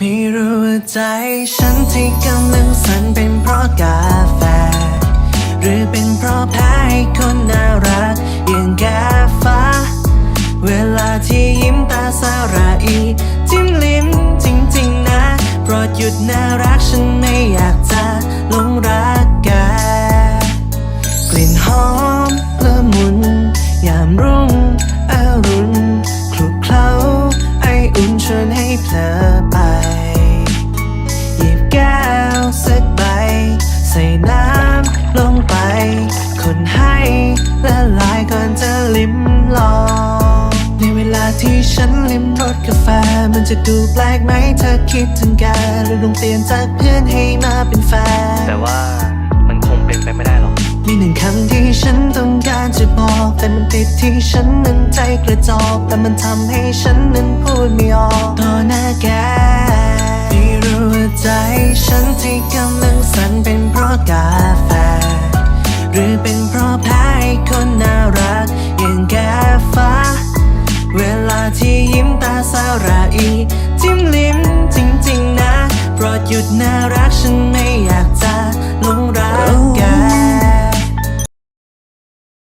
ไม่รู้ว่าใจฉันที่กำลังสั่นเป็นเพราะกาแฟ หรือเป็นเพราะแพ้ให้คนน่ารักอย่างกฟ้า เวลาที่ยิ้มตาสาระอีจิ้มลิ้มจริงๆนะโปรดหยุดน่ารักฉันไม่อยากจะหลงรักแกกลิ่นหอมละมุนยามรุ่งอรุณคลุกเคล้าไออุ่นชวนให้เพลอไป ที่ฉันลิ้มรสกาแฟ มันจะดูแปลกไหมเธอคิดถึงกันหรือลองเปลี่ยนจากเพื่อนให้มาเป็นแฟน แต่ว่ามันคงเป็นไปไม่ได้หรอก มีหนึ่งคำที่ฉันต้องการจะบอก แต่มันติดที่ฉันนั้นใจกระจอกแต่มันทำให้ฉันนั้นพูดไม่ออกต่อหน้าแกไม่รู้ว่าใจฉันที่กำลังสั่นเป็นเพราะกาแฟ สาระอีจิ้มลิ้มจริงๆนะ โปรดหยุดน่ารักฉัน